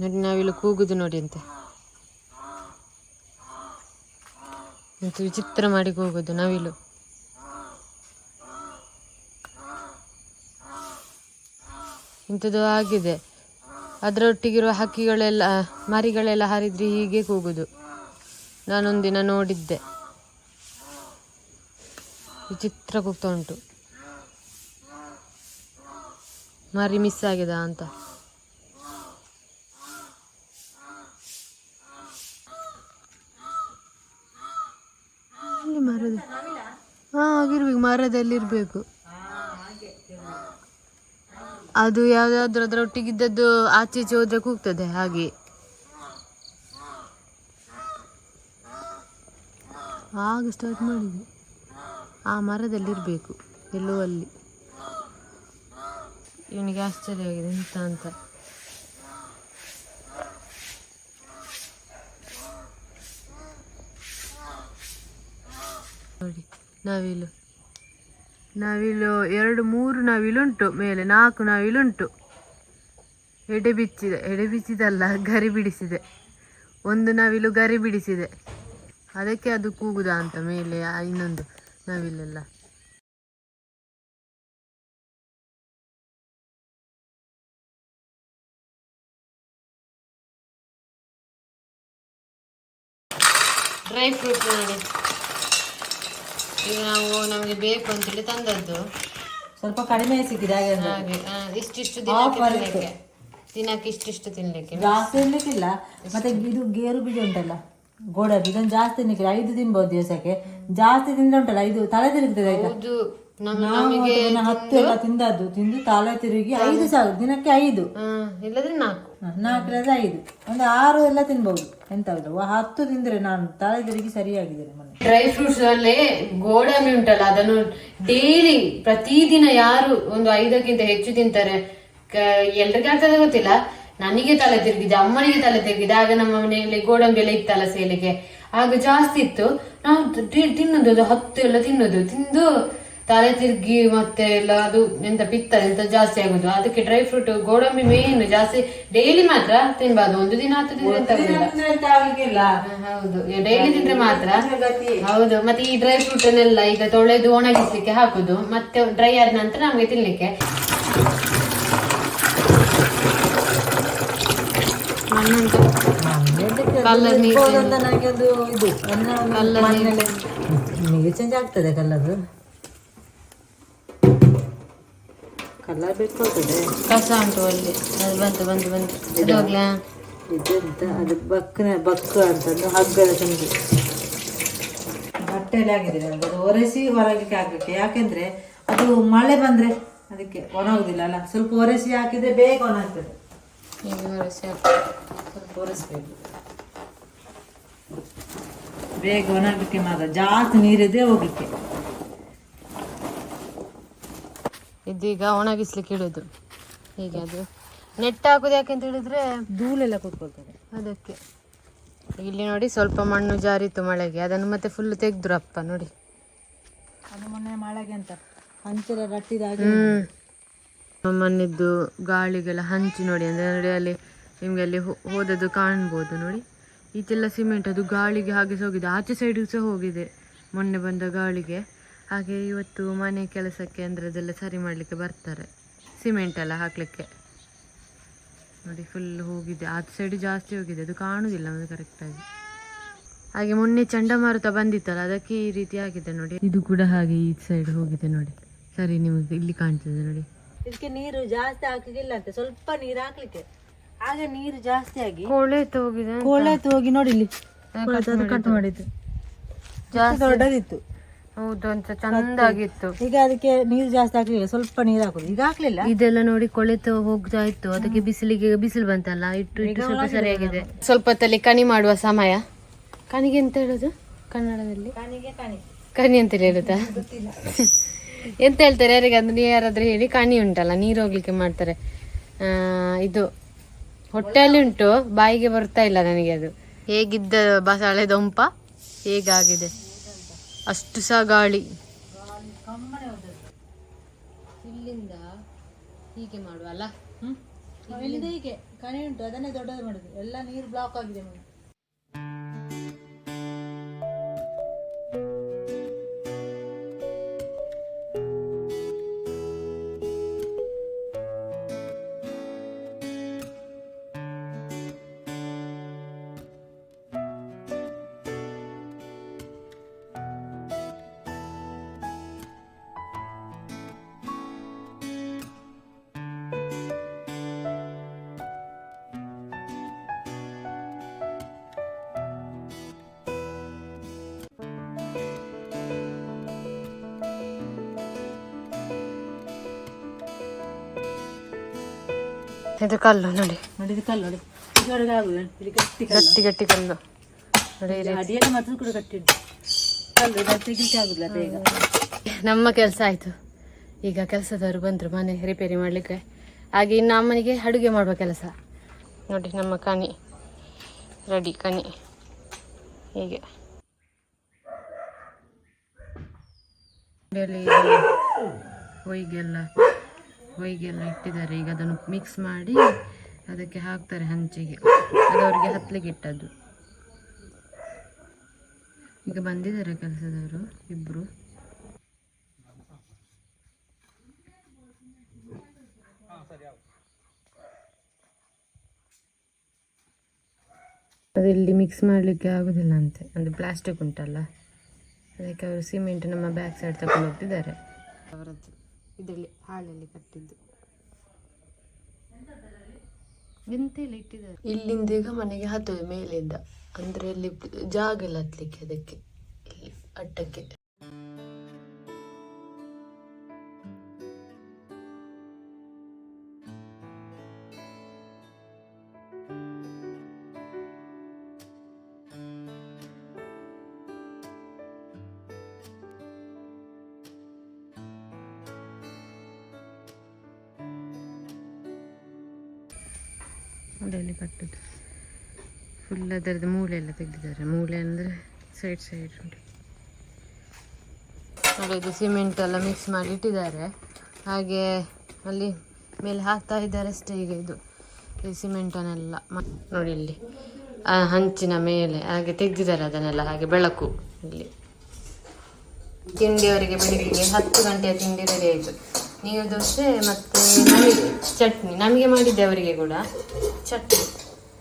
ನೋಡಿ, ನಾವಿಲ್ಲಿ ಕೂಗುದು ನೋಡಿ ಅಂತೆ. ಮತ್ತು ವಿಚಿತ್ರ ಮಾಡಿ ಕೂಗುದು ನಾವಿಲು. ಇಂಥದ್ದು ಆಗಿದೆ. ಅದರೊಟ್ಟಿಗಿರುವ ಹಕ್ಕಿಗಳೆಲ್ಲ, ಮರಿಗಳೆಲ್ಲ ಹಾರಿದ್ರೆ ಹೀಗೆ ಕೂಗುದು. ನಾನೊಂದಿನ ನೋಡಿದ್ದೆ. ವಿಚಿತ್ರ ಕೂಗ್ತಾ ಉಂಟು. ಮರಿ ಮಿಸ್ ಆಗಿದ ಅಂತ. ಮರದ. ಹಾ, ಆಗಿರ್ಬೇಕು, ಮರದಲ್ಲಿ ಇರ್ಬೇಕು. ಅದು ಯಾವ್ದಾದ್ರು ಅದರೊಟ್ಟಿಗಿದ್ದದ್ದು ಆಚೆ ಈಚೆ ಹೋದ್ರೆ ಕೂಗ್ತದೆ, ಹಾಗೆ. ಆಗ ಸ್ಟಾರ್ಟ್ ಮಾಡಿದೆ. ಆ ಮರದಲ್ಲಿ ಇರಬೇಕು, ಎಲ್ಲೋ ಅಲ್ಲಿ. ಇವನಿಗೆ ಆಶ್ಚರ್ಯವಾಗಿದೆ ಎಂತ ಅಂತ. ನೋಡಿ ನವಿಲು ನವಿಲು ಎರಡು, ಮೂರು ನವಿಲುಂಟು, ಮೇಲೆ ನಾಲ್ಕು ನವಿಲುಂಟು. ಎಡೆ ಬಿಚ್ಚಿದೆ, ಎಡೆ ಬಿಚ್ಚಿದಲ್ಲ, ಗರಿ ಬಿಡಿಸಿದೆ. ಒಂದು ನವಿಲು ಗರಿ ಬಿಡಿಸಿದೆ. ಅದಕ್ಕೆ ಅದು ಕೂಗುದ ಅಂತ ಮೇಲೆ ಇನ್ನೊಂದು ನವಿಲೆಲ್ಲ ಡ್ರೈ ಫ್ರೂಟ್ ನೋಡಿ. ಈಗ ನಾವು ನಮಗೆ ಬೇಕು ಅಂತೇಳಿ ತಂದದ್ದು. ಸ್ವಲ್ಪ ಕಡಿಮೆ ಸಿಕ್ಕಿದೆ ಹಾಗೆ ಅಂದ್ರೆ. ಹಾಗೆ ಆ, ಇಷ್ಟಿಷ್ಟು ದಿನಕ್ಕೆ ತಿನ್ಲಿಕ್ಕೆ. ದಿನಕ್ಕೆ ಇಷ್ಟಿಷ್ಟು ತಿನ್ಲಿಕ್ಕೆ. ಜಾಸ್ತಿ ತಿನ್ಲಿಕ್ಕಿಲ್ಲ. ಮತ್ತೆ ಇದು ಗೇರು ಬೀಜ ಉಂಟಲ್ಲ ಗೋಡಂಬಿ ಇದನ್ನು ಜಾಸ್ತಿ ತಿನ್ಲಿಕ್ಕಿಲ್ಲ. ಐದು ತಿನ್ಬೋದು ದಿವಸಕ್ಕೆ. ಜಾಸ್ತಿ ತಿಂದ್ರೆ ಉಂಟಲ್ಲ ಇದು ತಲೆ ತಿರುಗ್ತದೆ ಆಯ್ತಾ ಹೌದು. ಅದನ್ನ ಹತ್ತು ಎಲ್ಲ ತಿಂದದ್ದು. ತಿಂದು ತಾಳೆ ತಿರುಗಿ ಐದು ಸಾವಿರ ದಿನಕ್ಕೆ ಐದು. ಇಲ್ಲದ್ರೆ ನಾಲ್ಕು. ನಾಲ್ಕರಿಂದ ಐದು. ಒಂದು ಆರು ಎಲ್ಲ ತಿನ್ಬಹುದು ಎಂತ ಹತ್ತು ತಿಂದ್ರೆ ನಾನು ತಾಳೆ ತಿರುಗಿ ಸರಿಯಾಗಿದ್ದೇನೆ ಮೊನ್ನೆ ಡ್ರೈ ಫ್ರೂಟ್ಸ್ ಅಲ್ಲೇ ಗೋಡಂಬಿ ಉಂಟಲ್ಲ ಅದನ್ನು ಡೈಲಿ ಪ್ರತಿದಿನ ಯಾರು ಒಂದು ಐದಕ್ಕಿಂತ ಹೆಚ್ಚು ತಿಂತಾರೆ. ಎಲ್ರಿಗೆ ಆಗ್ತದೆ ಗೊತ್ತಿಲ್ಲ. ನನಗೆ ತಲೆ ತಿರುಗಿದೆ ಅಮ್ಮನಿಗೆ ತಲೆ ತಿರುಗಿದೆ ಆಗ ನಮ್ಮ ಮನೆಯಲ್ಲಿ ಗೋಡಂಬಿ ಎಲ್ಲ ಇತ್ತಲ್ಲ ಸೇಲಿಗೆ. ಆಗ ಜಾಸ್ತಿ ಇತ್ತು. ನಾವು ತಿನ್ನೋದು ಅದು ಹತ್ತು ಎಲ್ಲ ತಿನ್ನೋದು. ತಿಂದು ತಲೆ ತಿರುಗಿ ಮತ್ತೆ ಎಲ್ಲ ಅದು ಎಂತ ಪಿತ್ತ ಎಂತ ಜಾಸ್ತಿ ಆಗುದು ಅದಕ್ಕೆ ಡ್ರೈ ಫ್ರೂಟ್ ಗೋಡಂಬಿ ಮೇನ್ ಜಾಸ್ತಿ ಡೈಲಿ ಮಾತ್ರ ತಿನ್ಬಾರ್ದು. ಒಂದು ದಿನ ಹತ್ತು ದಿನ ಎಂತ ಹೌದು. ಡೈಲಿ ತಿಂದ್ರೆ ಮಾತ್ರ ಹೌದು. ಮತ್ತೆ ಈ ಡ್ರೈ ಫ್ರೂಟ್ ಅನ್ನೆಲ್ಲ ಈಗ ತೊಳೆದು ಒಣಗಿಸ್ಲಿಕ್ಕೆ ಹಾಕುದು. ಮತ್ತೆ ಡ್ರೈ ಆದ ನಂತರ ನಮ್ಗೆ ತಿನ್ಲಿಕ್ಕೆ. ಒಂದು ಇದು. ಚೇಂಜ್ ಆಗ್ತದೆ ಕಲರ್ ಕಲರ್ ಬೇಕಾಗ್ತದೆ ಕಸ ಉಂಟು ಅಲ್ಲಿ. ಅದು ಬಂತು ಬಂತು ಬಂತು. ಇದು. ಹೋಗ್ಲಾ? ಇದೆಂತ ಅದು ಬಕ್ಕನ ಬಕ್ಕ ಅಂತಂದು ಹಗ್ಗದ ತುಂಡು. ಬಟ್ಟೆಯಲ್ಲಿ ಆಗಿದೆ ನನಗೆ ಅದು ಒರೆಸಿ ಹೊರಗಕ್ಕೆ ಹಾಕಕ್ಕೆ ಯಾಕೆಂದ್ರೆ ಅದು ಮಳೆ ಬಂದ್ರೆ ಅದಕ್ಕೆ ಒಣಗುದಿಲ್ಲ ಅಲ್ಲ. ಸ್ವಲ್ಪ ಒರೆಸಿ ಹಾಕಿದರೆ ಬೇಗ ಒಣಗ್ತದೆ. ಈಗ ಒರೆಸಿ ಹಾಕ್ತದೆ ಸ್ವಲ್ಪ ಒರೆಸ್ಬೇಕು. ಬೇಗ ಒಣಗಲಿಕ್ಕೆ ಮಾತ್ರ. ಜಾಸ್ತಿ ನೀರಿದೆ ಹೋಗ್ಲಿಕ್ಕೆ. ಇದೀಗ ಒಣಗಿಸ್ಲಿಕ್ಕೆ ಇಡೋದು. ಹೀಗೆ ಅದು ನೆಟ್ ಹಾಕೋದು ಯಾಕೆ ಅಂತ ಹೇಳಿದ್ರೆ ಧೂಳೆಲ್ಲ ಕೂತ್ಕೊಳ್ತದೆ ಅದಕ್ಕೆ. ಇಲ್ಲಿ ನೋಡಿ ಸ್ವಲ್ಪ ಮಣ್ಣು ಜಾರಿತ್ತು ಮಳೆಗೆ. ಅದನ್ನು ಮತ್ತೆ ಫುಲ್ ತೆಗೆದ್ರು ಅಪ್ಪ ನೋಡಿ. ಅದು ಮೊನ್ನೆ ಮಳೆಗೆ ಅಂತ. ಹಂಚೆಲ್ಲ ರಟ್ಟಿದಾಗೆ ಮಣ್ಣಿದ್ದು ಗಾಳಿಗೆಲ್ಲ ಹಂಚಿ ನೋಡಿ ಅಂದ್ರೆ ನೋಡಿ ಅಲ್ಲಿ ನಿಮ್ಗೆ ಅಲ್ಲಿ ಹೋದದ್ದು ಕಾಣ್ಬೋದು ನೋಡಿ. ಈಚೆಲ್ಲ ಸಿಮೆಂಟ್ ಅದು ಗಾಳಿಗೆ ಹಾಗೆ ಸಹ ಹೋಗಿದೆ ಆಚೆ ಸೈಡಿಗೆ ಸಹ ಹೋಗಿದೆ. ಮೊನ್ನೆ ಬಂದ ಗಾಳಿಗೆ. ಹಾಗೆ ಇವತ್ತು ಮನೆ ಕೆಲಸಕ್ಕೆ ಅಂದರೆ ಅದೆಲ್ಲ ಸರಿ ಮಾಡಲಿಕ್ಕೆ ಬರ್ತಾರೆ. ಸಿಮೆಂಟ್ ಎಲ್ಲ ಹಾಕಲಿಕ್ಕೆ. ನೋಡಿ ಫುಲ್ ಹೋಗಿದೆ. ಆ ಸೈಡ್ ಜಾಸ್ತಿ ಹೋಗಿದೆ. ಅದು ಕಾಣುವುದಿಲ್ಲ ನಮಗೆ ಕರೆಕ್ಟಾಗಿ ಹಾಗೆ ಮೊನ್ನೆ ಚಂಡಮಾರುತ ಬಂದಿತ್ತಲ್ಲ ಅದಕ್ಕೆ ಈ ರೀತಿ ಆಗಿದೆ ನೋಡಿ. ಇದು ಕೂಡ ಹಾಗೆ ಈ ಸೈಡ್ ಹೋಗಿದೆ ನೋಡಿ. ಸರಿ ನಿಮಗೆ ಇಲ್ಲಿ ಕಾಣ್ತದೆ ನೋಡಿ. ಇದಕ್ಕೆ ನೀರು ಜಾಸ್ತಿ ಹಾಕಲಿಲ್ಲ ಅಂತ. ಸ್ವಲ್ಪ ನೀರು ಹಾಕ್ಲಿಕ್ಕೆ. ಆಗ ನೀರು ಜಾಸ್ತಿ ಆಗಿ ಕೊಳೆತು ಹೋಗಿದೆ ಕೋಳೆ ಹೋಗಿ ನೋಡಿ ಇಲ್ಲಿ. ಅದು ಕಟ್ ಮಾಡಿದ್ದು. ಜಾಸ್ತಿ ದೊಡ್ಡದಿತ್ತು. ಹೌದು ಅಂತ ಚಂದಾಗಿತ್ತು. ಈಗ ಅದಕ್ಕೆ ನೀರು ಜಾಸ್ತಿ ಹಾಕ್ಲಿಲ್ಲ ಸ್ವಲ್ಪ ನೀರು ಹಾಕುದು. ಈಗ ಹಾಕ್ಲಿಲ್ಲ? ಇದೆಲ್ಲ ನೋಡಿ ಕೊಳೆತು ಹೋಗ್ತಾ ಇತ್ತು. ಅದಕ್ಕೆ ಬಿಸಿಲಿಗೆ ಬಿಸಿಲು ಬಂತಲ್ಲ ಇಟ್ಟು ಇಟ್ಟು ಸ್ವಲ್ಪ ಸರಿಯಾಗಿದೆ. ಸ್ವಲ್ಪ ಹೊತ್ತಲ್ಲಿ ಕಣಿ ಮಾಡುವ ಸಮಯ. ಕಣಿಗೆ ಎಂತ ಹೇಳುದು? ಕನ್ನಡದಲ್ಲಿ? ಕಣಿ. ಅಂತ ಹೇಳುತ್ತಾ? ಎಂತ ಹೇಳ್ತಾರೆ? ಯಾರಿಗಾದ್ರೂ ನೀವು ಯಾರಾದ್ರೂ ಹೇಳಿ ಕಣಿ ಉಂಟಲ್ಲ ನೀರು ಹೋಗ್ಲಿಕ್ಕೆ ಮಾಡ್ತಾರೆ. ಆ, ಇದು ಹೊಟ್ಟೆಯಲ್ಲಿ ಉಂಟು ಬಾಯಿಗೆ ಬರ್ತಾ ಇಲ್ಲ ನನಗೆ ಅದು. ಹೇಗಿದ್ದ ಬಸಳೆ ದೊಂಪ? ಹೇಗಾಗಿದೆ? ಅಷ್ಟು ಸಹ ಗಾಳಿ. ಇಲ್ಲಿಂದ ಹೀಗೆ ಮಾಡುವಲ್ಲ ಅಲ್ಲ? ಹೀಗೆ. ಕಣಿ ಉಂಟು, ಅದನ್ನೇ ದೊಡ್ಡದು ಮಾಡುದು. ಎಲ್ಲ ನೀರು ಬ್ಲಾಕ್ ಆಗಿದೆ ಮನೆ ಇದು ಕಲ್ಲು ನೋಡಿ. ನೋಡಿ ಇದು ಕಲ್ಲು ನೋಡಿ. ಗಟ್ಟಿ ಗಟ್ಟಿ ಗಟ್ಟಿ ಕಲ್ಲು. ನೋಡಿ ಅಡಿಯಲ್ಲಿ ಮಾತ್ರ ಕೂಡ ಕಟ್ಟಿದ್ದು ಉಂಟು. ಕಲ್ಲು ಇದನ್ನು ತೆಗಿಲಿಕ್ಕೆ ಆಗುದಿಲ್ಲ ಬೇಗ ನಮ್ಮ ಕೆಲಸ ಆಯಿತು. ಈಗ ಕೆಲಸದವರು ಬಂದರು ಮನೆ ರಿಪೇರಿ ಮಾಡಲಿಕ್ಕೆ. ಹಾಗೆ ಇನ್ನು ಅಮ್ಮನಿಗೆ ಅಡುಗೆ ಮಾಡುವ ಕೆಲಸ. ನೋಡಿ ನಮ್ಮ ಕಣಿ. ರೆಡಿ ಕಣಿ. ಹೀಗೆ. ಇದೆಲ್ಲ ಹೊಯ್ಗೆಲ್ಲ ಹೊಯ್ಗೆಲ್ಲ ಇಟ್ಟಿದ್ದಾರೆ. ಈಗ ಅದನ್ನು ಮಿಕ್ಸ್ ಮಾಡಿ ಅದಕ್ಕೆ ಹಾಕ್ತಾರೆ ಹಂಚಿಗೆ. ಅದು ಅವರಿಗೆ ಹತ್ತಲಿಕ್ಕೆ ಇಟ್ಟದ್ದು. ಈಗ ಬಂದಿದ್ದಾರೆ ಕೆಲಸದವರು ಇಬ್ಬರು ಅದರಲ್ಲಿ ಮಿಕ್ಸ್ ಮಾಡಲಿಕ್ಕೆ ಆಗೋದಿಲ್ಲ ಅಂತೆ. ಅಂದರೆ ಪ್ಲಾಸ್ಟಿಕ್ ಉಂಟಲ್ಲ. ಅದಕ್ಕೆ ಅವರು ಸಿಮೆಂಟ್ ನಮ್ಮ ಬ್ಯಾಕ್ ಸೈಡ್ ತಗೊಂಡು ಹೋಗ್ತಿದ್ದಾರೆ. ಅವರದ್ದು. ಇದರಲ್ಲಿ ಹಾಳಲ್ಲಿ ಕಟ್ಟಿದ್ದು. ಎಂತೆಲ್ಲ ಇಟ್ಟಿದ್ದಾರೆ. ಇಲ್ಲಿಂದ ಈಗ ಮನೆಗೆ ಹತ್ತೋದು ಮೇಲಿಂದ. ಅಂದ್ರೆ ಅಲ್ಲಿ ಜಾಗ ಎಲ್ಲ ಹತ್ಲಿಕ್ಕೆ ಅದಕ್ಕೆ ಇಲ್ಲಿ ಅಡ್ಡಕ್ಕೆ ಅದರಲ್ಲಿ ಕಟ್ಟುದು. ಫುಲ್ ಅದರದ್ದು ಮೂಳೆ ಎಲ್ಲ ತೆಗೆದಿದ್ದಾರೆ. ಮೂಳೆ ಅಂದರೆ ಸೈಡ್ ಸೈಡ್ ಉಂಟು. ಇದು ಸಿಮೆಂಟ್ ಎಲ್ಲ ಮಿಕ್ಸ್ ಮಾಡಿ ಇಟ್ಟಿದ್ದಾರೆ. ಹಾಗೆ ಅಲ್ಲಿ ಮೇಲೆ ಹಾಕ್ತಾ ಇದ್ದಾರೆ ಅಷ್ಟೇ ಈಗ ಇದು. ಈ ಸಿಮೆಂಟನ್ನೆಲ್ಲ ನೋಡಿ ಇಲ್ಲಿ. ಆ ಹಂಚಿನ ಮೇಲೆ ಹಾಗೆ ತೆಗೆದಿದ್ದಾರೆ ಅದನ್ನೆಲ್ಲ, ಹಾಗೆ ಬೆಳಕು ಇಲ್ಲಿ. ತಿಂಡಿಯವರಿಗೆ ಬೆಳಿಗ್ಗೆ ಹತ್ತು ಗಂಟೆಯ ತಿಂಡಿ ರೆಡಿ ಆಯಿತು. ನೀರು ದೋಸೆ ಮತ್ತೆ ನಮಗೆ ಚಟ್ನಿ ನಮಗೆ ಮಾಡಿದ್ದೆ ಅವರಿಗೆ ಕೂಡ. ಚಟ್ನಿ.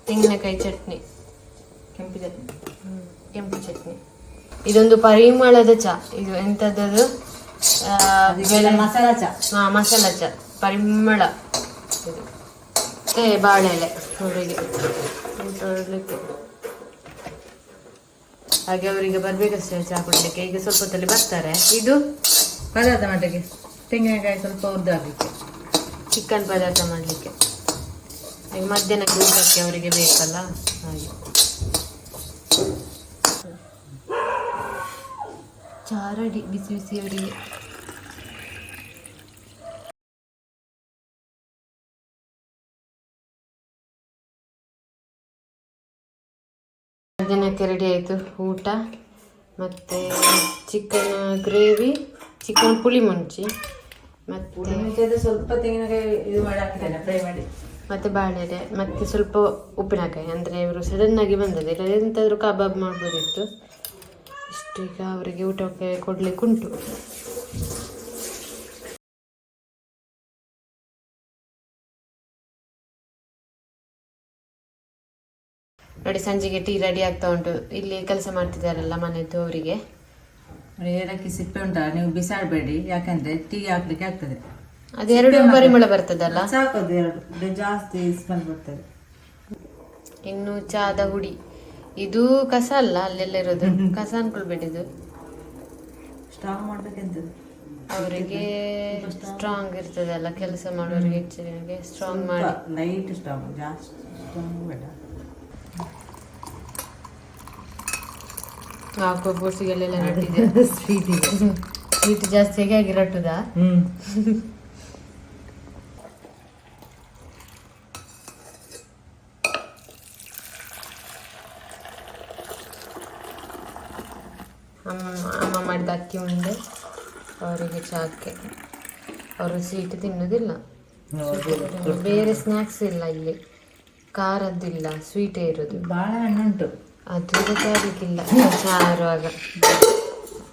ತೆಂಗಿನಕಾಯಿ ಚಟ್ನಿ. ಕೆಂಪು ಚಟ್ನಿ. ಕೆಂಪು ಚಟ್ನಿ. ಇದೊಂದು ಪರಿಮಳದ ಚಾ. ಇದು ಎಂಥದ್ದು ಮಸಾಲ ಚಾ. ಹಾ ಮಸಾಲ ಚಾ. ಪರಿಮಳ. ಇದು. ಮತ್ತೆ ಬಾಳೆ ಎಲೆ ಅವರಿಗೆ ಹಾಗೆ ಅವರಿಗೆ ಬರ್ಬೇಕಷ್ಟೇ ಚಾ ಕೊಡ್ಲಿಕ್ಕೆ. ಈಗ ಸ್ವಲ್ಪ ಹೊತ್ತಲ್ಲಿ ಬರ್ತಾರೆ. ಇದು ಪದಾರ್ಥ ಮಾಡಲಿಕ್ಕೆ ತೆಂಗಿನಕಾಯಿ ಸ್ವಲ್ಪ ಹುರಿದಾಗಲಿಕ್ಕೆ. ಚಿಕನ್ ಪದಾರ್ಥ ಮಾಡಲಿಕ್ಕೆ. ಈಗ ಮಧ್ಯಾಹ್ನಕ್ಕೆ ಊಟಕ್ಕೆ ಅವರಿಗೆ ಬೇಕಲ್ಲ, ಹಾಗೆ. ಚಾರಡಿ ಬಿಸಿ ಬಿಸಿ ಅವರಿಗೆ. ಮಧ್ಯಾಹ್ನಕ್ಕೆ ರೆಡಿ ಆಯಿತು ಊಟ, ಮತ್ತು ಚಿಕನ್ ಗ್ರೇವಿ, ಚಿಕನ್ ಪುಳಿ ಮುಂಚಿ ಮತ್ತು ಸ್ವಲ್ಪ ತೆಂಗಿನಕಾಯಿ ಇದು ಮಾಡಿ ಫ್ರೈ ಮಾಡಿ. ಮತ್ತೆ ಬಾಳೆಲೆ ಮತ್ತೆ ಸ್ವಲ್ಪ ಉಪ್ಪಿನಕಾಯಿ. ಅಂದ್ರೆ ಇವರು ಸಡನ್ ಆಗಿ ಬಂದದ್ದು. ಇಲ್ಲ ಎಂತಾದ್ರೂ ಕಬಾಬ್ ಮಾಡ್ಬೋದಿತ್ತು. ಇಷ್ಟು ಈಗ ಅವರಿಗೆ ಊಟಕ್ಕೆ ಕೊಡ್ಲಿಕ್ಕೆ ಉಂಟು. ನೋಡಿ ಸಂಜೆಗೆ ಟೀ ರೆಡಿ ಆಗ್ತಾ ಉಂಟು. ಇಲ್ಲಿ ಕೆಲಸ ಮಾಡ್ತಿದ್ದಾರಲ್ಲ ಮನೆದ್ದು ಅವರಿಗೆ. ನೋಡಿ ಏಲಕ್ಕಿ ಸಿಪ್ಪೆ ಉಂಟಾ? ನೀವು ಬಿಸಾಡಬೇಡಿ. ಯಾಕಂದ್ರೆ ಟೀ ಹಾಕ್ಲಿಕ್ಕೆ ಆಗ್ತದೆ. ಅದು ಎರಡು ಪರಿಮಳ ಬರ್ತದಲ್ಲ? ಸಾಕೋದು ಎರಡು. ಜಾಸ್ತಿ ಸ್ಮೆಲ್ ಬರ್ತದೆ. ಇನ್ನು ಚಾದ ಹುಡಿ. ಇದು ಕಸ ಅಲ್ಲ ಅಲ್ಲೆಲ್ಲ ಇರೋದು. ಕಸ ಅನ್ಕೊಳ್ಬೇಡಿ ಇದು. ಸ್ಟ್ರಾಂಗ್ ಮಾಡ್ಬೇಕಂತ ಅವರಿಗೆ ಸ್ಟ್ರಾಂಗ್ ಇರ್ತದಲ್ಲ ಕೆಲಸ ಮಾಡೋರಿಗೆ ಹೆಚ್ಚಿಗೆ. ಸ್ಟ್ರಾಂಗ್ ಮಾಡಿ. ಲೈಟ್ ಸ್ಟ್ರಾಂಗ್ ಜಾಸ್ತಿ ಸ್ಟ್ರಾಂಗ್ ಬೇಡ. ಹಾಕುವ ಬೋಸಿಗೆಲ್ಲ ರಟ್ಟಿದೆ. ಸ್ವೀಟ್ ಇದೆ. ಸ್ವೀಟ್ ಜಾಸ್ತಿಯಾಗಿ ಆಗಿ ರಟ್ಟುದಾ? ಹ್ಮ್. ಅಮ್ಮ ಮಾಡಿದ ಅಕ್ಕಿ ಉಂಡೆ ಅವರಿಗೆ ಚಾಕ್ಕೆ. ಅವರು ಸ್ವೀಟ್ ತಿನ್ನೋದಿಲ್ಲ. ಬೇರೆ ಸ್ನ್ಯಾಕ್ಸ್ ಇಲ್ಲ ಇಲ್ಲಿ. ಖಾರದ್ದಿಲ್ಲ ಸ್ವೀಟೇ ಇರೋದು. ಭಾಳ ಉಂಟು ಅದಕ್ಕಿಲ್ಲ ಚಹಾ ಇರುವಾಗ.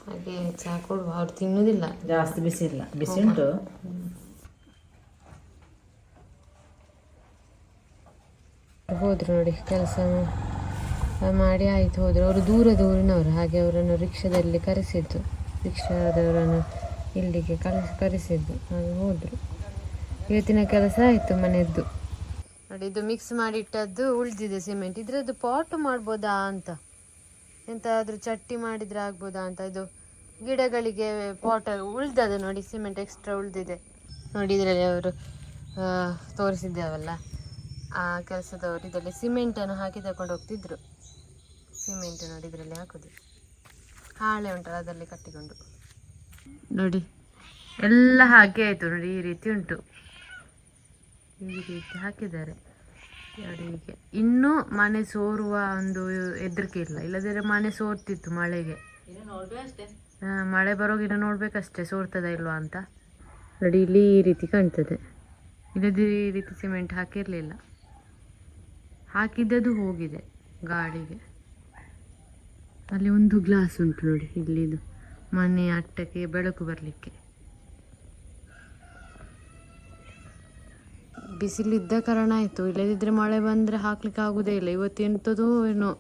ಹಾಗೆ ಚಹಾ ಕೊಡುವ ಅವ್ರು ತಿನ್ನುವುದಿಲ್ಲ ಜಾಸ್ತಿ ಬಿಸಿ ಇಲ್ಲ. ಬಿಸಿ ಉಂಟು. ಹೋದ್ರು ನೋಡಿ ಕೆಲಸ ಮಾಡಿ ಆಯ್ತು ಹೋದ್ರು. ಅವರು ದೂರ ಊರಿನವರು ಹಾಗೆ ಅವರನ್ನು ರಿಕ್ಷಾದಲ್ಲಿ ಕರೆಸಿದ್ದು. ರಿಕ್ಷಾದವರನ್ನು ಇಲ್ಲಿಗೆ ಕಲಿಸಿ ಕರೆಸಿದ್ದು. ಹಾಗೆ ಹೋದ್ರು. ಇವತ್ತಿನ ಕೆಲಸ ಆಯಿತು ಮನೆಯದ್ದು ನೋಡಿ, ಇದು ಮಿಕ್ಸ್ ಮಾಡಿಟ್ಟದ್ದು ಉಳಿದಿದೆ ಸಿಮೆಂಟ್ ಇದರದ್ದು ಪಾಟ್ ಮಾಡ್ಬೋದಾ ಅಂತ? ಎಂತಾದರೂ ಚಟ್ಟಿ ಮಾಡಿದರೆ ಆಗ್ಬೋದಾ ಅಂತ? ಇದು ಗಿಡಗಳಿಗೆ ಪಾಟ್ ಉಳ್ದದ ನೋಡಿ ಸಿಮೆಂಟ್ ಎಕ್ಸ್ಟ್ರಾ ಉಳ್ದಿದೆ. ನೋಡಿ, ಇದರಲ್ಲಿ ಅವರು ತೋರಿಸಿದ್ದೇವಲ್ಲ, ಆ ಕೆಲಸದವರು ಇದರಲ್ಲಿ ಸಿಮೆಂಟನ್ನು ಹಾಕಿ ತಗೊಂಡು ಹೋಗ್ತಿದ್ರು. ಸಿಮೆಂಟ್ ನೋಡಿ, ಇದರಲ್ಲಿ ಹಾಕೋದು. ಹಾಳೆ ಉಂಟಲ್ಲ, ಅದರಲ್ಲಿ ಕಟ್ಟಿಕೊಂಡು. ನೋಡಿ, ಎಲ್ಲ ಹಾಗೆ ಆಯಿತು ನೋಡಿ, ಈ ರೀತಿ ಉಂಟು. ಈ ರೀತಿ ಹಾಕಿದ್ದಾರೆ. ಹೀಗೆ. ಇನ್ನೂ ಮನೆ ಸೋರುವ ಒಂದು ಹೆದರಿಕೆ ಇಲ್ಲ. ಇಲ್ಲದಿದ್ರೆ ಮನೆ ಸೋರ್ತಿತ್ತು ಮಳೆಗೆ. ಮಳೆ ಬರೋಗಿನ ನೋಡ್ಬೇಕಷ್ಟೇ. ಸೋರ್ತದ ಇಲ್ವಾ ಅಂತ. ನೋಡಿ ಇಲ್ಲಿ ಈ ರೀತಿ ಕಾಣ್ತದೆ. ಇಲ್ಲದಿ ಈ ರೀತಿ ಸಿಮೆಂಟ್ ಹಾಕಿರಲಿಲ್ಲ. ಹಾಕಿದ್ದದು ಹೋಗಿದೆ ಗಾಡಿಗೆ ಅಲ್ಲಿ ಒಂದು ಗ್ಲಾಸ್ ಉಂಟು ನೋಡಿ ಇಲ್ಲಿದು. ಮನೆ ಅಟ್ಟಕ್ಕೆ ಬೆಳಕು ಬರಲಿಕ್ಕೆ. ಬಿಸಿಲಿದ್ದ ಕಾರಣ ಆಯಿತು. ಇಲ್ಲದಿದ್ದರೆ ಮಳೆ ಬಂದರೆ ಹಾಕ್ಲಿಕ್ಕೆ ಆಗೋದೇ ಇಲ್ಲ. ಇವತ್ತು ಎಂಥದೋ ಏನೋ,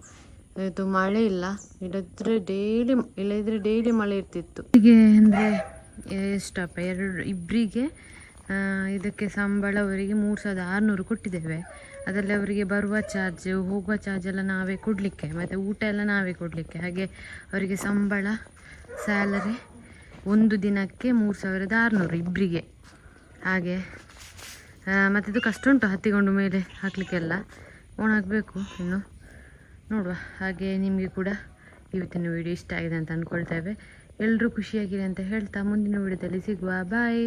ಇದು ಮಳೆ ಇಲ್ಲ. ಇಲ್ಲದಿದ್ರೆ ಡೈಲಿ ಇಲ್ಲದಿದ್ರೆ ಡೈಲಿ ಮಳೆ ಇರ್ತಿತ್ತು. ಹೀಗೆ ಅಂದರೆ ಎಷ್ಟಪ್ಪ, ಎರಡು ಇಬ್ಬರಿಗೆ ಇದಕ್ಕೆ ಸಂಬಳ ಅವರಿಗೆ ಮೂರು ಸಾವಿರದ ಆರುನೂರು ಕೊಟ್ಟಿದ್ದೇವೆ. ಅದರಲ್ಲಿ ಅವರಿಗೆ ಬರುವ ಚಾರ್ಜ್ ಹೋಗುವ ಚಾರ್ಜ್ ಎಲ್ಲ ನಾವೇ ಕೊಡಲಿಕ್ಕೆ, ಮತ್ತು ಊಟ ಎಲ್ಲ ನಾವೇ ಕೊಡಲಿಕ್ಕೆ. ಹಾಗೆ ಅವರಿಗೆ ಸಂಬಳ ಸ್ಯಾಲರಿ ಒಂದು ದಿನಕ್ಕೆ ಮೂರು ಸಾವಿರದ ಆರುನೂರು ಇಬ್ಬರಿಗೆ ಹಾಗೆ ಆ, ಮತ್ತು ಇದು ಕಷ್ಟ ಉಂಟು ಹತ್ತಿಕೊಂಡು ಮೇಲೆ ಹಾಕಲಿಕ್ಕೆಲ್ಲ. ಒಣಗಬೇಕು ಇನ್ನು. ನೋಡುವ ಹಾಗೆ ನಿಮಗೆ ಕೂಡ ಇವತ್ತಿನ ವಿಡಿಯೋ ಇಷ್ಟ ಆಗಿದೆ ಅಂತ ಅಂದ್ಕೊಳ್ತೇವೆ ಎಲ್ಲರೂ ಖುಷಿಯಾಗಿದೆ ಅಂತ ಹೇಳ್ತಾ ಮುಂದಿನ ವಿಡಿಯೋದಲ್ಲಿ ಸಿಗುವ. ಬಾಯ್